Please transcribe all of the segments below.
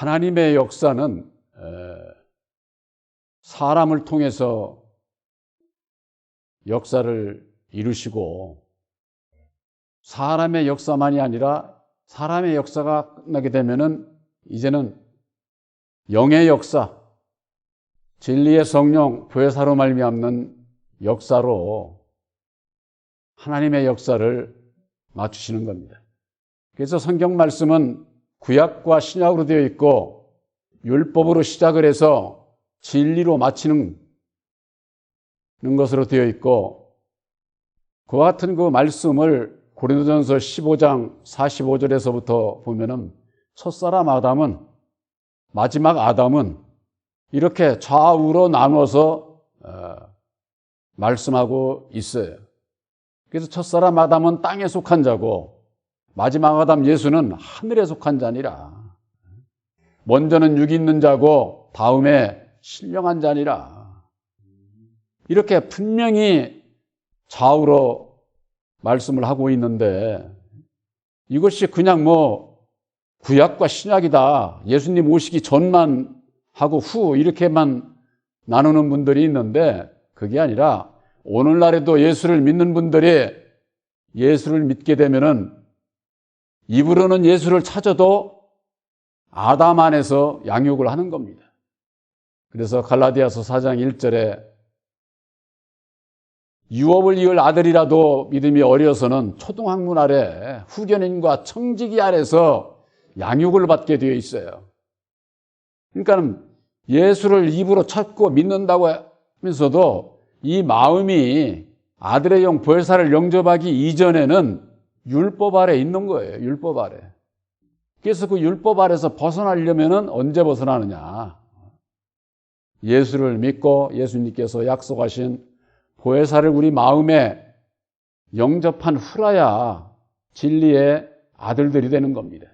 하나님의 역사는 사람을 통해서 역사를 이루시고 사람의 역사만이 아니라 사람의 역사가 끝나게 되면은 이제는 영의 역사, 진리의 성령, 부회사로 말미암는 역사로 하나님의 역사를 맞추시는 겁니다. 그래서 성경 말씀은 구약과 신약으로 되어 있고 율법으로 시작을 해서 진리로 마치는 것으로 되어 있고 그와 같은 그 말씀을 고린도전서 15장 45절에서부터 보면은 첫사람 아담은 마지막 아담은 이렇게 좌우로 나눠서 어, 말씀하고 있어요. 그래서 첫사람 아담은 땅에 속한 자고 마지막 아담 예수는 하늘에 속한 자니라. 먼저는 육 있는 자고 다음에 신령한 자니라. 이렇게 분명히 좌우로 말씀을 하고 있는데 이것이 그냥 뭐 구약과 신약이다. 예수님 오시기 전만 하고 후 이렇게만 나누는 분들이 있는데 그게 아니라 오늘날에도 예수를 믿는 분들이 예수를 믿게 되면은 입으로는 예수를 찾아도 아담 안에서 양육을 하는 겁니다. 그래서 갈라디아서 4장 1절에 유업을 이을 아들이라도 믿음이 어려서는 초등학문 아래 후견인과 청지기 아래서 양육을 받게 되어 있어요. 그러니까 예수를 입으로 찾고 믿는다고 하면서도 이 마음이 아들의 영 벌사를 영접하기 이전에는 율법 아래 있는 거예요. 율법 아래. 그래서 그 율법 아래서 벗어나려면 언제 벗어나느냐? 예수를 믿고 예수님께서 약속하신 보혜사를 우리 마음에 영접한 후라야 진리의 아들들이 되는 겁니다.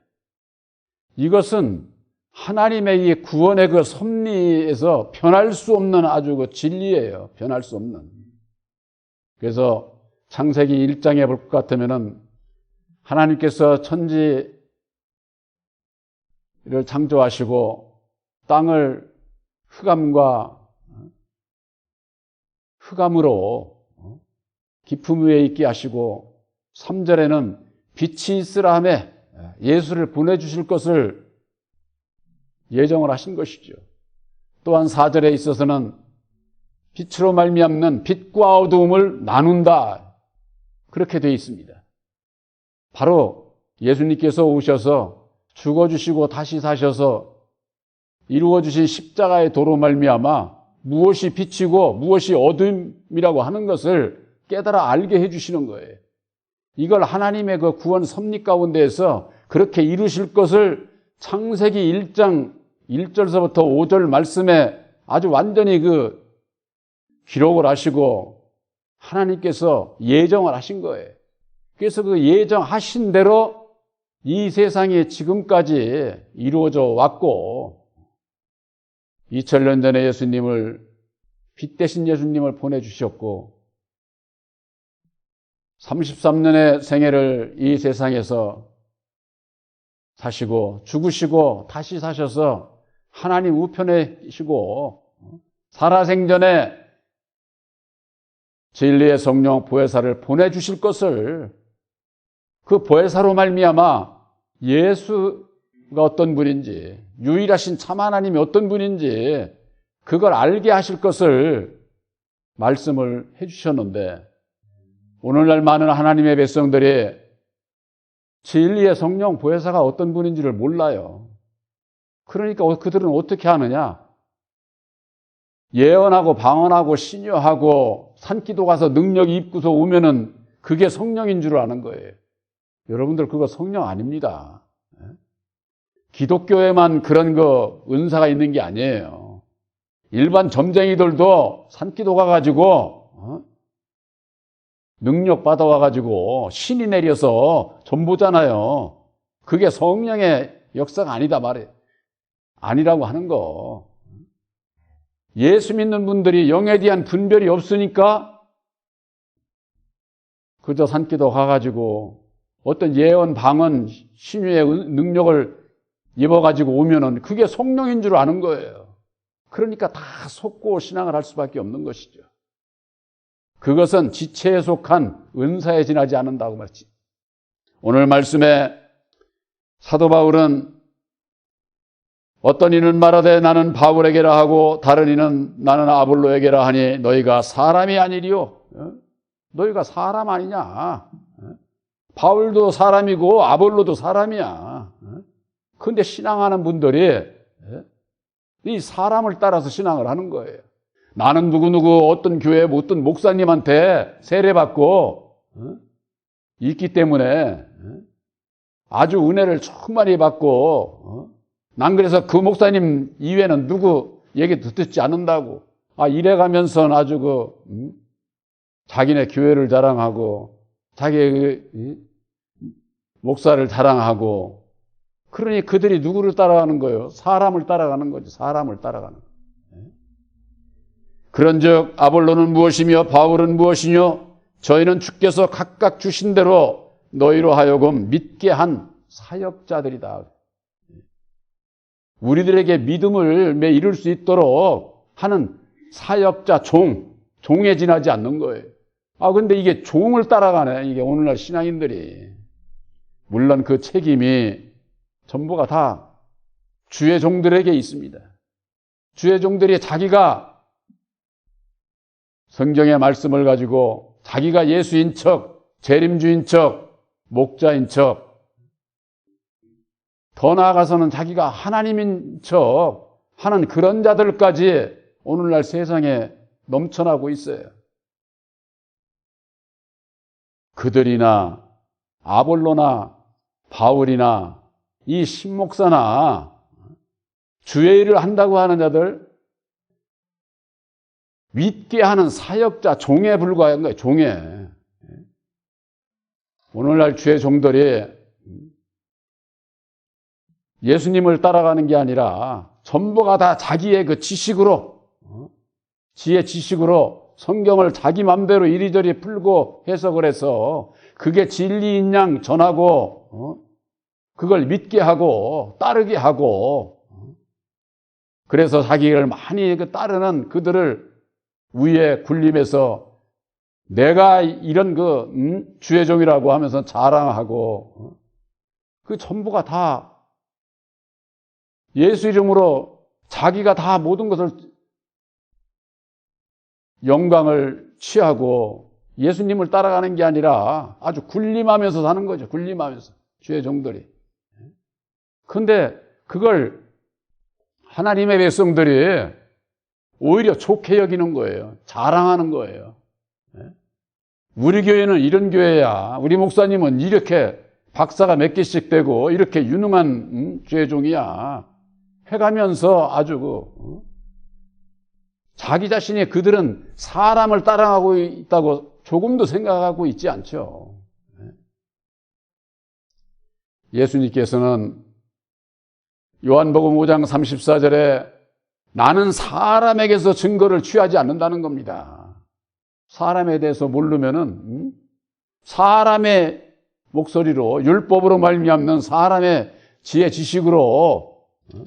이것은 하나님의 이 구원의 그 섭리에서 변할 수 없는 아주 그 진리예요. 변할 수 없는. 그래서 창세기 1장에 볼 것 같으면은 하나님께서 천지를 창조하시고 땅을 흑암과 흑암으로 깊음 위에 있게 하시고 3절에는 빛이 있으라 함에 예수를 보내주실 것을 예정을 하신 것이죠. 또한 4절에 있어서는 빛으로 말미암는 빛과 어두움을 나눈다. 그렇게 되어 있습니다. 바로 예수님께서 오셔서 죽어주시고 다시 사셔서 이루어주신 십자가의 도로 말미암아 무엇이 빛이고 무엇이 어둠이라고 하는 것을 깨달아 알게 해주시는 거예요. 이걸 하나님의 그 구원 섭리 가운데에서 그렇게 이루실 것을 창세기 1장 1절서부터 5절 말씀에 아주 완전히 그 기록을 하시고 하나님께서 예정을 하신 거예요. 그래서 그 예정하신 대로 이 세상에 지금까지 이루어져 왔고 2000년 전에 예수님을 빛 대신 예수님을 보내주셨고 33년의 생애를 이 세상에서 사시고 죽으시고 다시 사셔서 하나님 우편에시고 살아생전에 진리의 성령 보혜사를 보내주실 것을 그 보혜사로 말미암아 예수가 어떤 분인지 유일하신 참 하나님이 어떤 분인지 그걸 알게 하실 것을 말씀을 해주셨는데 오늘날 많은 하나님의 백성들이 진리의 성령 보혜사가 어떤 분인지를 몰라요. 그러니까 그들은 어떻게 하느냐? 예언하고 방언하고 신여하고 산기도 가서 능력이 입고서 오면은 그게 성령인 줄 아는 거예요. 여러분들 그거 성령 아닙니다. 예? 기독교에만 그런 거 은사가 있는 게 아니에요. 일반 점쟁이들도 산기도 가가지고 어? 능력 받아와가지고 신이 내려서 전보잖아요. 그게 성령의 역사가 아니다 말이에요. 아니라고 하는 거. 예수 믿는 분들이 영에 대한 분별이 없으니까 그저 산기도 가가지고 어떤 예언, 방언, 신유의 능력을 입어가지고 오면은 그게 성령인 줄 아는 거예요. 그러니까 다 속고 신앙을 할 수밖에 없는 것이죠. 그것은 지체에 속한 은사에 지나지 않는다고 말했지. 오늘 말씀에 사도 바울은 어떤 이는 말하되 나는 바울에게라 하고 다른 이는 나는 아볼로에게라 하니 너희가 사람이 아니리요. 어? 너희가 사람 아니냐. 어? 바울도 사람이고 아볼로도 사람이야. 그런데 신앙하는 분들이 이 사람을 따라서 신앙을 하는 거예요. 나는 누구누구 어떤 교회 어떤 목사님한테 세례받고 있기 때문에 아주 은혜를 충만히 받고 난 그래서 그 목사님 이외에는 누구 얘기 듣지 않는다고 아 이래 가면서 아주 그 음? 자기네 교회를 자랑하고 자기의 그, 목사를 자랑하고 그러니 그들이 누구를 따라가는 거예요? 사람을 따라가는 거지. 사람을 따라가는 거예요. 그런즉 아볼로는 무엇이며 바울은 무엇이뇨? 저희는 주께서 각각 주신 대로 너희로 하여금 믿게 한 사역자들이다. 우리들에게 믿음을 매 이룰 수 있도록 하는 사역자 종, 종에 지나지 않는 거예요. 아, 근데 이게 종을 따라가네. 이게 오늘날 신앙인들이. 물론 그 책임이 전부가 다 주의 종들에게 있습니다. 주의 종들이 자기가 성경의 말씀을 가지고 자기가 예수인 척, 재림주인 척, 목자인 척, 더 나아가서는 자기가 하나님인 척 하는 그런 자들까지 오늘날 세상에 넘쳐나고 있어요. 그들이나 아볼로나 바울이나 이 신목사나 주의 일을 한다고 하는 자들 믿게 하는 사역자 종에 불과한 거예요. 종에. 오늘날 주의 종들이 예수님을 따라가는 게 아니라 전부가 다 자기의 그 지식으로 지혜 지식으로 성경을 자기 맘대로 이리저리 풀고 해석을 해서 그게 진리인 양 전하고 어? 그걸 믿게 하고 따르게 하고 어? 그래서 자기를 많이 그 따르는 그들을 위에 굴림해서 내가 이런 그 음? 주의 종이라고 하면서 자랑하고 어? 그 전부가 다 예수 이름으로 자기가 다 모든 것을 영광을 취하고 예수님을 따라가는 게 아니라 아주 군림하면서 사는 거죠. 군림하면서. 주의 종들이. 근데 그걸 하나님의 백성들이 오히려 좋게 여기는 거예요. 자랑하는 거예요. 우리 교회는 이런 교회야. 우리 목사님은 이렇게 박사가 몇 개씩 되고 이렇게 유능한 음, 주의 종이야. 해가면서 아주 그 어? 자기 자신이 그들은 사람을 따라가고 있다고 조금도 생각하고 있지 않죠. 예수님께서는 요한복음 5장 34절에 나는 사람에게서 증거를 취하지 않는다는 겁니다. 사람에 대해서 모르면은 음? 사람의 목소리로 율법으로 말미암는 사람의 지혜 지식으로 어?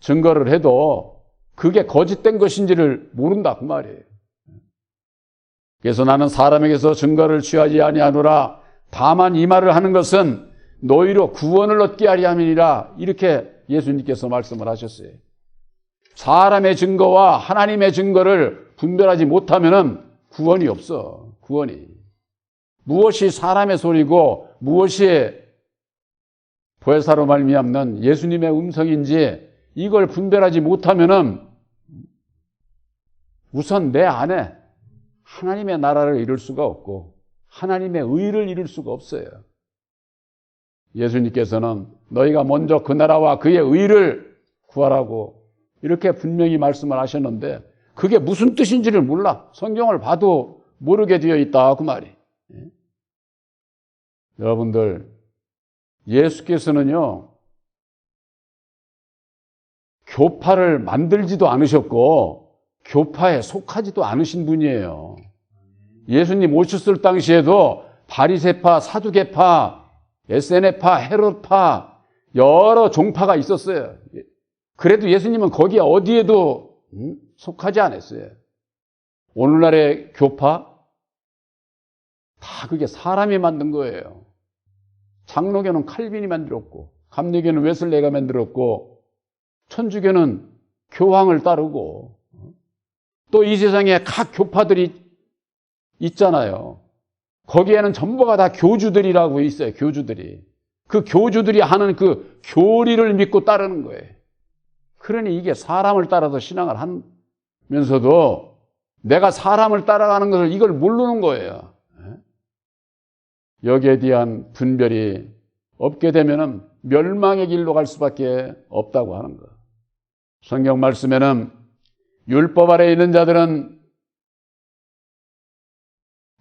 증거를 해도 그게 거짓된 것인지를 모른다 그 말이에요. 그래서 나는 사람에게서 증거를 취하지 아니하노라. 다만 이 말을 하는 것은 너희로 구원을 얻게 하려 함이니라. 이렇게 예수님께서 말씀을 하셨어요. 사람의 증거와 하나님의 증거를 분별하지 못하면은 구원이 없어. 구원이. 무엇이 사람의 소리고 무엇이 보혜사로 말미암는 예수님의 음성인지 이걸 분별하지 못하면은 우선 내 안에 하나님의 나라를 이룰 수가 없고 하나님의 의를 이룰 수가 없어요. 예수님께서는 너희가 먼저 그 나라와 그의 의를 구하라고 이렇게 분명히 말씀을 하셨는데 그게 무슨 뜻인지를 몰라. 성경을 봐도 모르게 되어 있다. 그 말이. 예? 여러분들, 예수께서는요, 교파를 만들지도 않으셨고, 교파에 속하지도 않으신 분이에요. 예수님 오셨을 당시에도 바리세파, 사두개파, 에세네파, 헤롯파 여러 종파가 있었어요. 그래도 예수님은 거기에 어디에도 음, 속하지 않았어요. 오늘날의 교파 다 그게 사람이 만든 거예요. 장로교는 칼빈이 만들었고 감리교는 웨슬레가 만들었고 천주교는 교황을 따르고 또 이 세상에 각 교파들이 있잖아요. 거기에는 전부가 다 교주들이라고 있어요. 교주들이. 그 교주들이 하는 그 교리를 믿고 따르는 거예요. 그러니 이게 사람을 따라서 신앙을 하면서도 내가 사람을 따라가는 것을 이걸 모르는 거예요. 여기에 대한 분별이 없게 되면은 멸망의 길로 갈 수밖에 없다고 하는 거. 성경 말씀에는 율법 아래 있는 자들은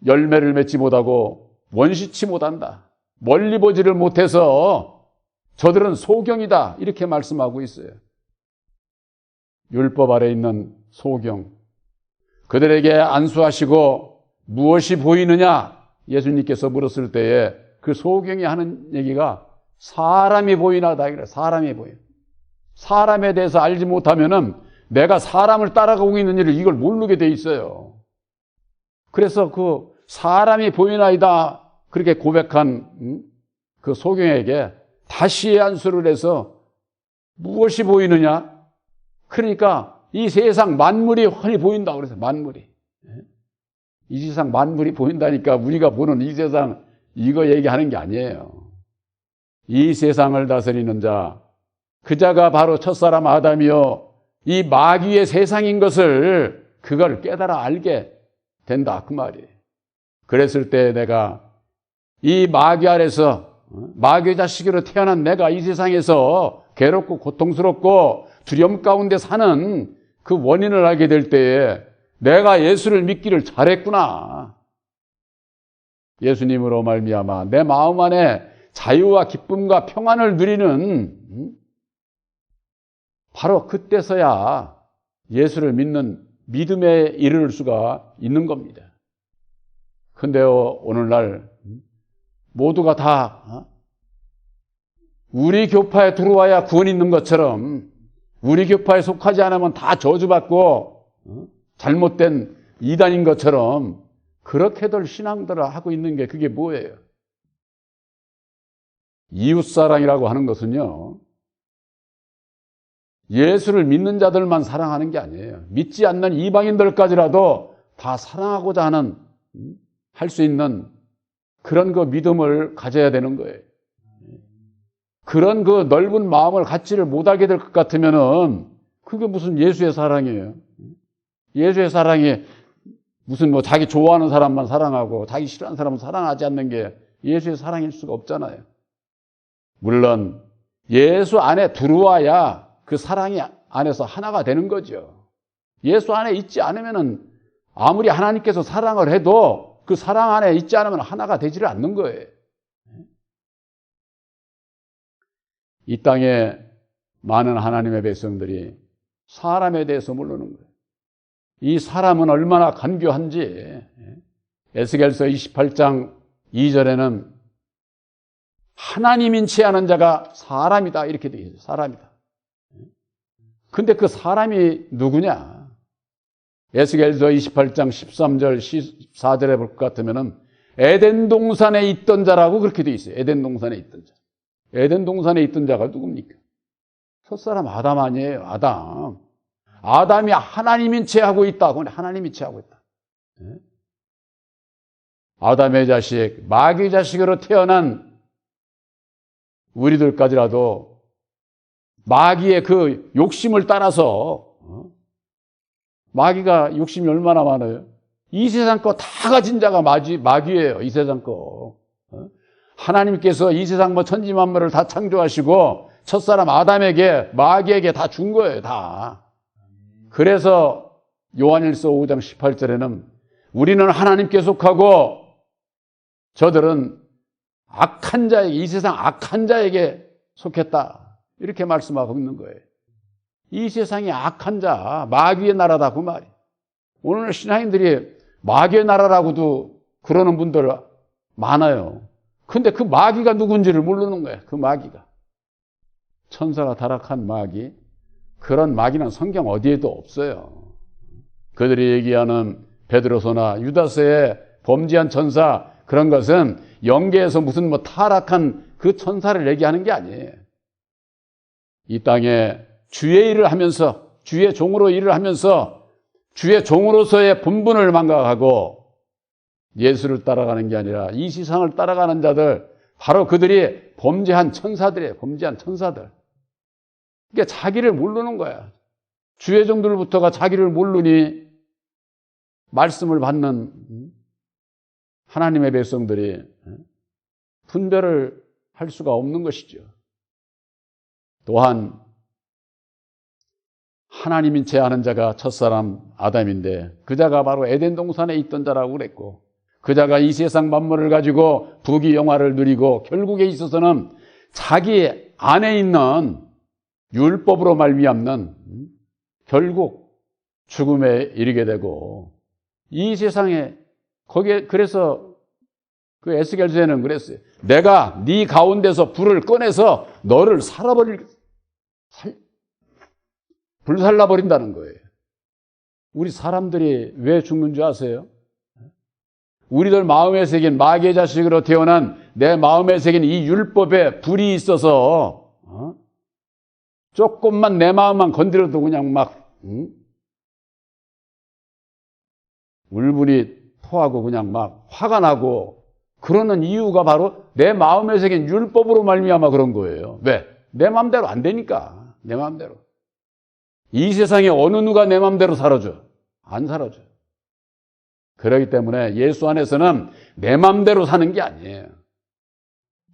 열매를 맺지 못하고 원시치 못한다. 멀리 보지를 못해서 저들은 소경이다. 이렇게 말씀하고 있어요. 율법 아래 있는 소경. 그들에게 안수하시고 무엇이 보이느냐? 예수님께서 물었을 때에 그 소경이 하는 얘기가 사람이 보이나다. 사람이 보여. 사람에 대해서 알지 못하면은 내가 사람을 따라가고 있는 일을 이걸 모르게 돼 있어요. 그래서 그 사람이 보이나이다. 그렇게 고백한 음? 그 소경에게 다시 안수를 해서 무엇이 보이느냐? 그러니까 이 세상 만물이 훤히 보인다 그래서 만물이 이 세상 만물이 보인다니까 우리가 보는 이 세상 이거 얘기하는 게 아니에요. 이 세상을 다스리는 자, 그 자가 바로 첫사람 아담이요. 이 마귀의 세상인 것을 그걸 깨달아 알게 된다. 그 말이에요. 그랬을 때 내가 이 마귀 아래서 마귀 자식으로 태어난 내가 이 세상에서 괴롭고 고통스럽고 두려움 가운데 사는 그 원인을 알게 될 때에 내가 예수를 믿기를 잘했구나. 예수님으로 말미암아 내 마음 안에 자유와 기쁨과 평안을 누리는 바로 그때서야 예수를 믿는 믿음에 이를 수가 있는 겁니다. 근데요, 오늘날 모두가 다 우리 교파에 들어와야 구원 있는 것처럼 우리 교파에 속하지 않으면 다 저주받고 잘못된 이단인 것처럼 그렇게들 신앙들을 하고 있는 게 그게 뭐예요? 이웃사랑이라고 하는 것은요, 예수를 믿는 자들만 사랑하는 게 아니에요. 믿지 않는 이방인들까지라도 다 사랑하고자 하는, 할 수 있는 그런 그 믿음을 가져야 되는 거예요. 그런 그 넓은 마음을 갖지를 못하게 될 것 같으면은 그게 무슨 예수의 사랑이에요. 예수의 사랑이 무슨 뭐 자기 좋아하는 사람만 사랑하고 자기 싫어하는 사람은 사랑하지 않는 게 예수의 사랑일 수가 없잖아요. 물론 예수 안에 들어와야 그 사랑이 안에서 하나가 되는 거죠. 예수 안에 있지 않으면은 아무리 하나님께서 사랑을 해도 그 사랑 안에 있지 않으면 하나가 되지를 않는 거예요. 이 땅에 많은 하나님의 백성들이 사람에 대해서 모르는 거예요. 이 사람은 얼마나 간교한지 에스겔서 28장 2절에는 하나님인 체 하는 자가 사람이다 이렇게 되어 있어요. 사람이다. 근데 그 사람이 누구냐? 에스겔서 28장 13절 14절에 볼 것 같으면은 에덴 동산에 있던 자라고 그렇게 되어 있어요. 에덴 동산에 있던 자. 에덴 동산에 있던 자가 누굽니까? 첫사람 아담 아니에요. 아담. 아담이 하나님인 채 하고 있다. 그건 하나님이 채 하고 있다. 아담의 자식, 마귀 자식으로 태어난 우리들까지라도 마귀의 그 욕심을 따라서 마귀가 욕심이 얼마나 많아요? 이 세상 거 다 가진 자가 마귀, 마귀예요. 이 세상 거. 하나님께서 이 세상 뭐 천지 만물을 다 창조하시고 첫사람 아담에게 마귀에게 다 준 거예요, 다. 그래서 요한일서 5장 18절에는 우리는 하나님께 속하고 저들은 악한 자에게 이 세상 악한 자에게 속했다. 이렇게 말씀하고 있는 거예요. 이 세상이 악한 자, 마귀의 나라다 그 말이. 오늘 신앙인들이 마귀의 나라라고도 그러는 분들 많아요. 근데 그 마귀가 누군지를 모르는 거예요. 그 마귀가. 천사가 타락한 마귀 그런 마귀는 성경 어디에도 없어요. 그들이 얘기하는 베드로서나 유다스의 범죄한 천사 그런 것은 영계에서 무슨 뭐 타락한 그 천사를 얘기하는 게 아니에요. 이 땅에 주의 일을 하면서 주의 종으로 일을 하면서 주의 종으로서의 본분을 망각하고 예수를 따라가는 게 아니라 이 세상을 따라가는 자들 바로 그들이 범죄한 천사들이에요. 범죄한 천사들. 그러니까 자기를 모르는 거야. 주의 종들부터가 자기를 모르니 말씀을 받는 하나님의 백성들이 분별을 할 수가 없는 것이죠. 또한 하나님인 채 아는 자가 첫사람 아담인데 그 자가 바로 에덴 동산에 있던 자라고 그랬고 그 자가 이 세상 만물을 가지고 부귀 영화를 누리고 결국에 있어서는 자기 안에 있는 율법으로 말미암는 결국 죽음에 이르게 되고 이 세상에 거기에 그래서 그 에스겔서에는 그랬어요. 내가 네 가운데서 불을 꺼내서 너를 살아버릴 살, 불살라 버린다는 거예요. 우리 사람들이 왜 죽는 줄 아세요? 우리들 마음에 새긴 마귀의 자식으로 태어난 내 마음에 새긴 이 율법에 불이 있어서 어? 조금만 내 마음만 건드려도 그냥 막 응? 울분이 토하고 그냥 막 화가 나고 그러는 이유가 바로 내 마음에 새긴 율법으로 말미암아 그런 거예요. 왜? 내 마음대로 안 되니까. 내 마음대로. 이 세상에 어느 누가 내 마음대로 살아줘? 안 살아줘. 그렇기 때문에 예수 안에서는 내 마음대로 사는 게 아니에요.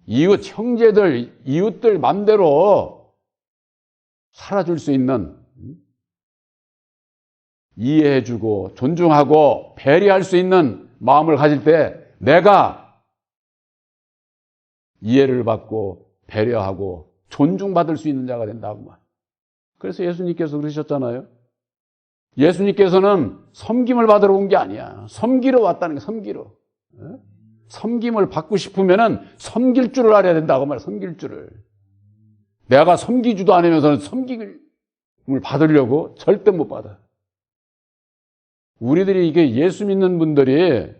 이웃 형제들, 이웃들 마음대로 살아줄 수 있는 이해해주고 존중하고 배려할 수 있는 마음을 가질 때 내가 이해를 받고 배려하고 존중받을 수 있는 자가 된다고 말. 그래서 예수님께서 그러셨잖아요. 예수님께서는 섬김을 받으러 온 게 아니야. 섬기러 왔다는 게 섬기러. 섬김을 받고 싶으면은 섬길 줄을 알아야 된다고 말. 섬길 줄을. 내가 섬기지도 않으면서는 섬김을 받으려고 절대 못 받아. 우리들이 이게 예수 믿는 분들이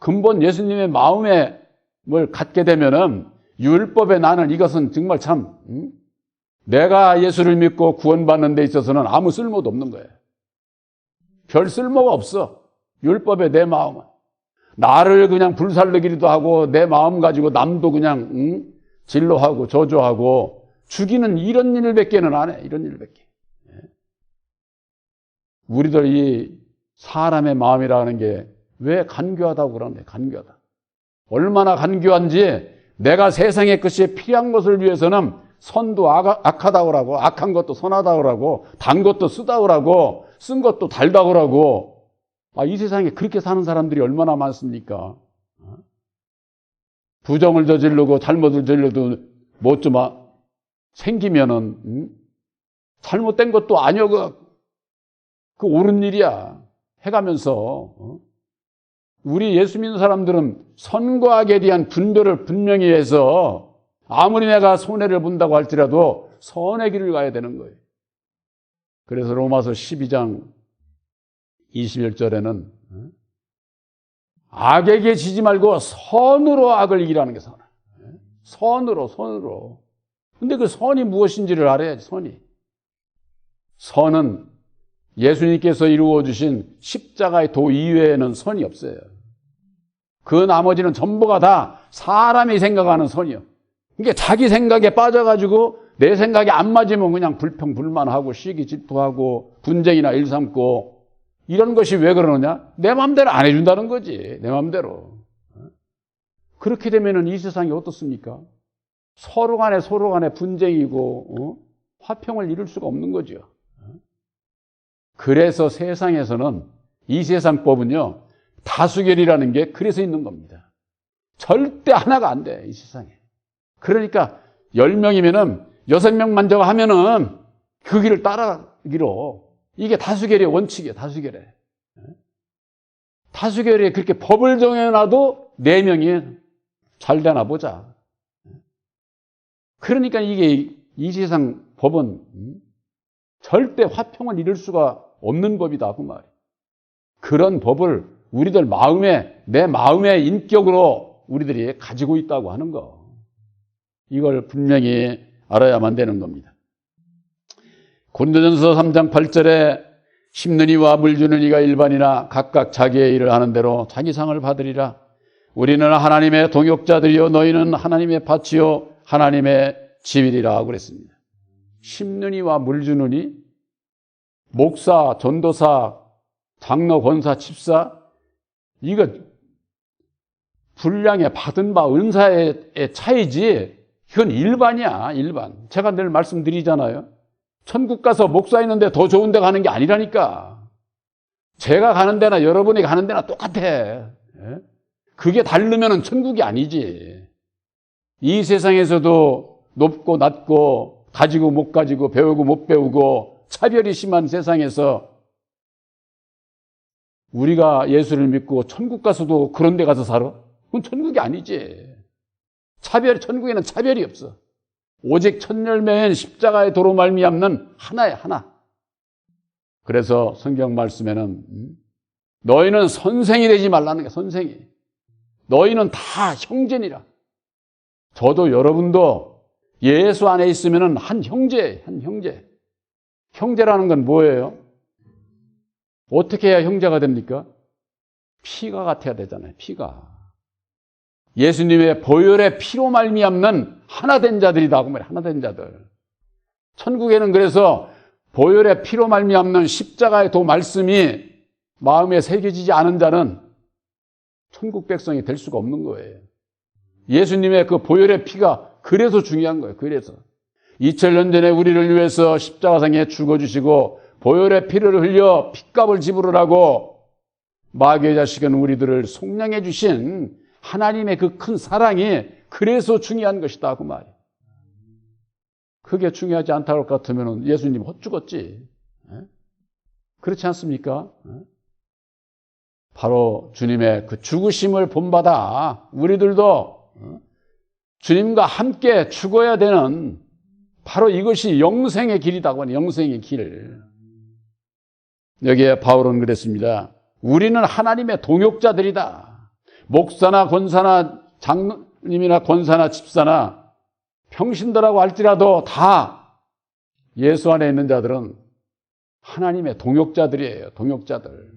근본 예수님의 마음에 뭘 갖게 되면은 율법에 나는 이것은 정말 참 응? 내가 예수를 믿고 구원받는 데 있어서는 아무 쓸모도 없는 거예요. 별 쓸모가 없어. 율법에 내 마음은. 나를 그냥 불살르기도 하고 내 마음 가지고 남도 그냥 응? 진로하고 저주하고 죽이는 이런 일밖에는 안 해. 이런 일밖에. 우리들 이 사람의 마음이라는 게 왜 간교하다고 그러는데 간교하다. 얼마나 간교한지 내가 세상의 것이 필요한 것을 위해서는 선도 악하다고 그러고 악한 것도 선하다고 그러고 단 것도 쓰다고 그러고 쓴 것도 달다고 그러고 아, 이 세상에 그렇게 사는 사람들이 얼마나 많습니까? 부정을 저지르고 잘못을 저질러도 뭐좀 생기면은 음? 잘못된 것도 아니여 그, 그 옳은 일이야 해가면서 어? 우리 예수 믿는 사람들은 선과 악에 대한 분별을 분명히 해서 아무리 내가 손해를 본다고 할지라도 선의 길을 가야 되는 거예요. 그래서 로마서 12장 21절에는 어? 악에게 지지 말고 선으로 악을 이기라는 게 선. 선으로, 선으로. 근데 그 선이 무엇인지를 알아야지, 선이. 선은 예수님께서 이루어 주신 십자가의 도 이외에는 선이 없어요. 그 나머지는 전부가 다 사람이 생각하는 선이요. 그러니까 자기 생각에 빠져가지고 내 생각이 안 맞으면 그냥 불평, 불만하고 시기 질투하고 분쟁이나 일삼고 이런 것이 왜 그러느냐? 내 마음대로 안 해준다는 거지. 내 마음대로. 그렇게 되면은 이 세상이 어떻습니까? 서로 간에 서로 간에 분쟁이고, 어? 화평을 이룰 수가 없는 거죠. 그래서 세상에서는 이 세상 법은요, 다수결이라는 게 그래서 있는 겁니다. 절대 하나가 안 돼, 이 세상에. 그러니까 10명이면은 6명만 저거 하면은 그 길을 따라기로 이게 다수결의 원칙이에요, 다수결에. 다수결에 그렇게 법을 정해놔도 4명이 잘 되나 보자. 그러니까 이게 이 세상 법은 음, 절대 화평을 이룰 수가 없는 법이다 그 말이에요. 그런 법을 우리들 마음에 내 마음의 인격으로 우리들이 가지고 있다고 하는 거. 이걸 분명히 알아야만 되는 겁니다. 고린도전서 3장 8절에 심는 이와 물 주는 이가 일반이나 각각 자기의 일을 하는 대로 자기 상을 받으리라. 우리는 하나님의 동역자들이요 너희는 하나님의 밭이요 하나님의 집이리라 그랬습니다. 심는 이와 물 주는 이 목사, 전도사, 장로, 권사, 집사 이거 분량에 받은 바 은사의 차이지 이건 일반이야 일반. 제가 늘 말씀드리잖아요. 천국 가서 목사 있는데 더 좋은 데 가는 게 아니라니까. 제가 가는 데나 여러분이 가는 데나 똑같아. 예? 그게 다르면 천국이 아니지. 이 세상에서도 높고 낮고 가지고 못 가지고 배우고 못 배우고 차별이 심한 세상에서 우리가 예수를 믿고 천국 가서도 그런 데 가서 살아? 그건 천국이 아니지. 차별, 천국에는 차별이 없어. 오직 천열매인 십자가의 도로 말미암는 하나야, 하나. 그래서 성경 말씀에는 음, 너희는 선생이 되지 말라는 게 선생이. 너희는 다 형제니라. 저도 여러분도 예수 안에 있으면 한 형제, 한 형제. 형제라는 건 뭐예요? 어떻게 해야 형제가 됩니까? 피가 같아야 되잖아요. 피가. 예수님의 보혈의 피로 말미암는 하나 된 자들이다. 그 말이에요. 하나 된 자들. 천국에는 그래서 보혈의 피로 말미암는 십자가의 도 말씀이 마음에 새겨지지 않은 자는 천국 백성이 될 수가 없는 거예요. 예수님의 그 보혈의 피가 그래서 중요한 거예요. 그래서 2000년 전에 우리를 위해서 십자가상에 죽어주시고 보혈의 피를 흘려 핏값을 지불하라고 마귀의 자식은 우리들을 속량해 주신 하나님의 그 큰 사랑이 그래서 중요한 것이다 그 말이에요. 그게 중요하지 않다고 같으면 예수님 헛죽었지. 그렇지 않습니까? 바로 주님의 그 죽으심을 본받아 우리들도 주님과 함께 죽어야 되는 바로 이것이 영생의 길이다고 하는 영생의 길. 여기에 바울은 그랬습니다. 우리는 하나님의 동역자들이다. 목사나 권사나 장님이나 권사나 집사나 평신도라고 할지라도 다 예수 안에 있는 자들은 하나님의 동역자들이에요. 동역자들.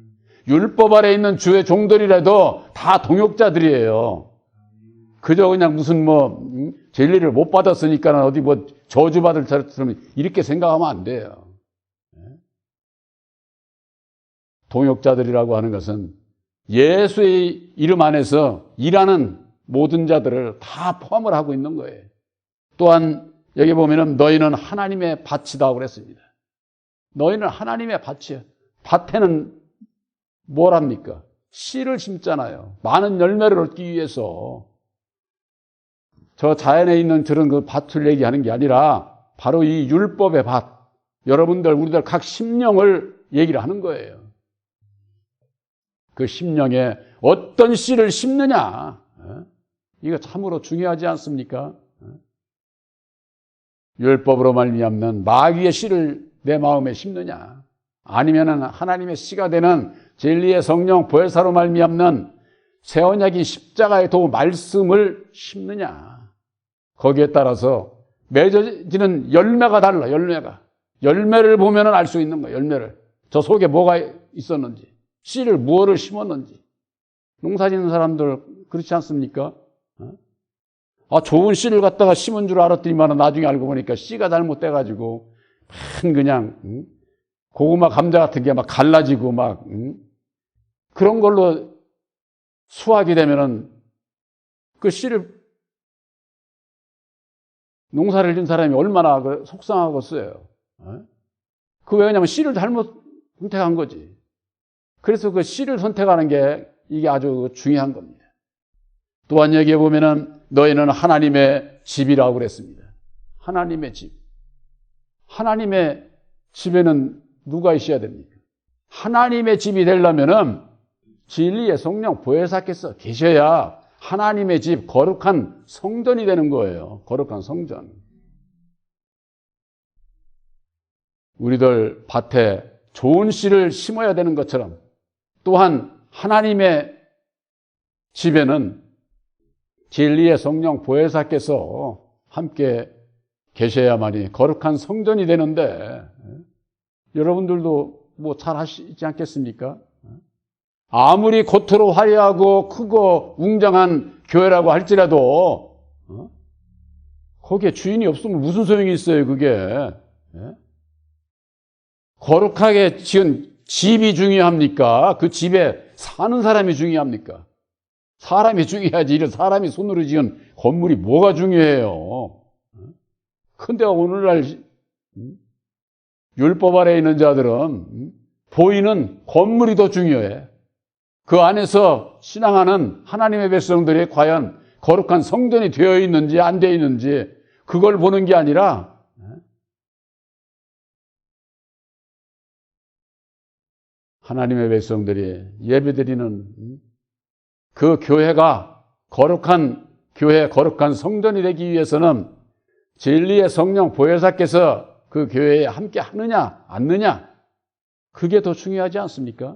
율법 아래 있는 주의 종들이라도 다 동역자들이에요. 그저 그냥 무슨 뭐 음, 진리를 못 받았으니까 어디 뭐 저주받을 사람 이렇게 생각하면 안 돼요. 동역자들이라고 하는 것은 예수의 이름 안에서 일하는 모든 자들을 다 포함을 하고 있는 거예요. 또한 여기 보면은 너희는 하나님의 밭이다 그랬습니다. 너희는 하나님의 밭이야. 밭에는 뭘 합니까? 씨를 심잖아요. 많은 열매를 얻기 위해서. 저 자연에 있는 저런 그 밭을 얘기하는 게 아니라 바로 이 율법의 밭. 여러분들, 우리들 각 심령을 얘기를 하는 거예요. 그 심령에 어떤 씨를 심느냐. 어? 이거 참으로 중요하지 않습니까? 어? 율법으로 말미암는 마귀의 씨를 내 마음에 심느냐. 아니면은 하나님의 씨가 되는 진리의 성령 보혜사로 말미암는 새 언약인 십자가의 도 말씀을 심느냐. 거기에 따라서 맺어지는 열매가 달라. 열매가. 열매를 보면은 알수 있는 거야. 열매를. 저 속에 뭐가 있었는지. 씨를 무엇을 심었는지. 농사 짓는 사람들 그렇지 않습니까? 어? 아, 좋은 씨를 갖다가 심은 줄 알았더니만 나중에 알고 보니까 씨가 잘못돼가지고 그냥 응? 고구마 감자 같은 게 막 갈라지고 막 응? 그런 걸로 수확이 되면은 그 씨를 농사를 진 사람이 얼마나 그 속상하겠어요. 어? 그 왜냐면 씨를 잘못 선택한 거지. 그래서 그 씨를 선택하는 게 이게 아주 중요한 겁니다. 또한 여기에 보면은 너희는 하나님의 집이라고 그랬습니다. 하나님의 집. 하나님의 집에는 누가 있어야 됩니까? 하나님의 집이 되려면은 진리의 성령 보혜사께서 계셔야 하나님의 집 거룩한 성전이 되는 거예요. 거룩한 성전. 우리들 밭에 좋은 씨를 심어야 되는 것처럼 또한 하나님의 집에는 진리의 성령 보혜사께서 함께 계셔야만이 거룩한 성전이 되는데 여러분들도 뭐 잘 하시지 않겠습니까? 아무리 겉으로 화려하고 크고 웅장한 교회라고 할지라도 어? 거기에 주인이 없으면 무슨 소용이 있어요, 그게. 예? 거룩하게 지은 집이 중요합니까? 그 집에 사는 사람이 중요합니까? 사람이 중요하지. 이런 사람이 손으로 지은 건물이 뭐가 중요해요? 근데 오늘날 음? 율법 아래 있는 자들은 음? 보이는 건물이 더 중요해. 그 안에서 신앙하는 하나님의 백성들이 과연 거룩한 성전이 되어 있는지 안 되어 있는지 그걸 보는 게 아니라 하나님의 백성들이 예배드리는 그 교회가 거룩한 교회, 거룩한 성전이 되기 위해서는 진리의 성령 보혜사께서 그 교회에 함께 하느냐, 않느냐, 그게 더 중요하지 않습니까?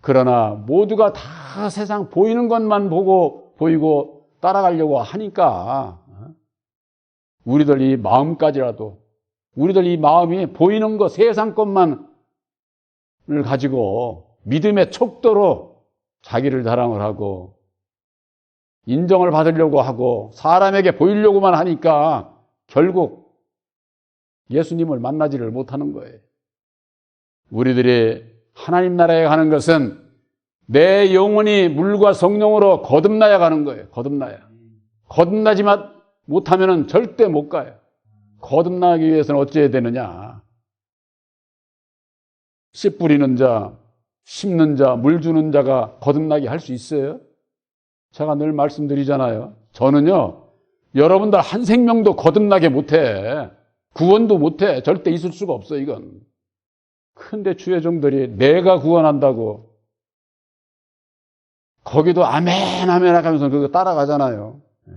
그러나 모두가 다 세상 보이는 것만 보고 보이고 따라가려고 하니까 우리들 이 마음까지라도 우리들 이 마음이 보이는 것 세상 것만 을 가지고 믿음의 척도로 자기를 자랑을 하고 인정을 받으려고 하고 사람에게 보이려고만 하니까 결국 예수님을 만나지를 못하는 거예요. 우리들이 하나님 나라에 가는 것은 내 영혼이 물과 성령으로 거듭나야 가는 거예요. 거듭나야. 거듭나지 못하면 절대 못 가요. 거듭나기 위해서는 어찌해야 되느냐. 씨 뿌리는 자, 심는 자, 물 주는 자가 거듭나게 할 수 있어요? 제가 늘 말씀드리잖아요. 저는요, 여러분들 한 생명도 거듭나게 못해. 구원도 못해. 절대 있을 수가 없어, 이건. 근데 주의 종들이 내가 구원한다고 거기도 아멘 아멘 하면서 그거 따라가잖아요. 예?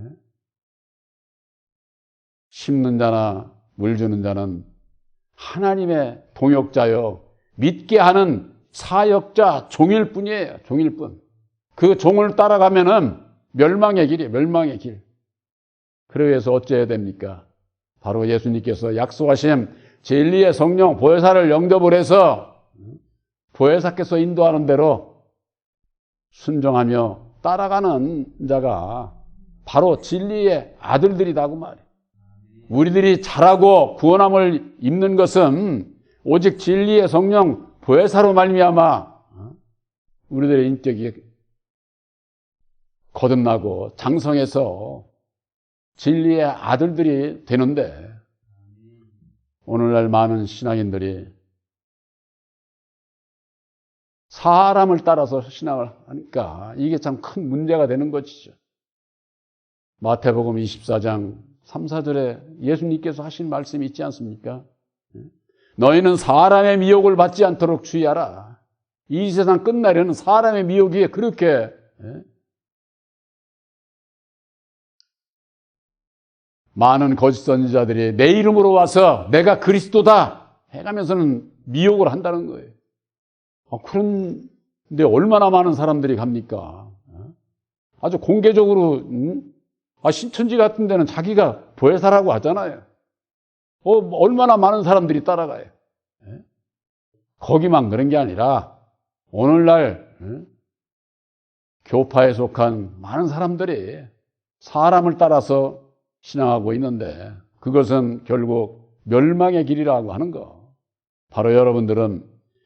심는 자나 물 주는 자는 하나님의 동역자요 믿게 하는 사역자 종일 뿐이에요. 종일 뿐. 그 종을 따라가면은 멸망의 길이에요. 멸망의 길. 그래서 어째야 됩니까? 바로 예수님께서 약속하신 진리의 성령 보혜사를 영접을 해서 보혜사께서 인도하는 대로 순종하며 따라가는 자가 바로 진리의 아들들이다고 말이에요. 우리들이 잘하고 구원함을 입는 것은 오직 진리의 성령 보혜사로 말미암아 우리들의 인격이 거듭나고 장성해서 진리의 아들들이 되는데 오늘날 많은 신앙인들이 사람을 따라서 신앙을 하니까 이게 참 큰 문제가 되는 것이죠. 마태복음 24장 3, 4절에 예수님께서 하신 말씀이 있지 않습니까? 너희는 사람의 미혹을 받지 않도록 주의하라. 이 세상 끝나려는 사람의 미혹이 그렇게 많은 거짓 선지자들이 내 이름으로 와서 내가 그리스도다 해가면서는 미혹을 한다는 거예요. 아, 그런데 얼마나 많은 사람들이 갑니까? 아주 공개적으로 음? 아, 신천지 같은 데는 자기가 보혜사라고 하잖아요. 어, 얼마나 많은 사람들이 따라가요. 거기만 그런 게 아니라 오늘날 교파에 속한 많은 사람들이 사람을 따라서 신앙하고 있는데 그것은 결국 멸망의 길이라고 하는 거. 바로 여러분들은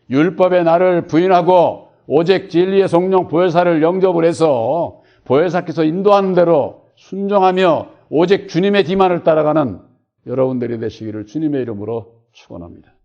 율법의 나를 부인하고 오직 진리의 성령 보혜사를 영접을 해서 보혜사께서 인도하는 대로 순종하며 오직 주님의 기만을 따라가는 여러분들이 되시기를 주님의 이름으로 축원합니다.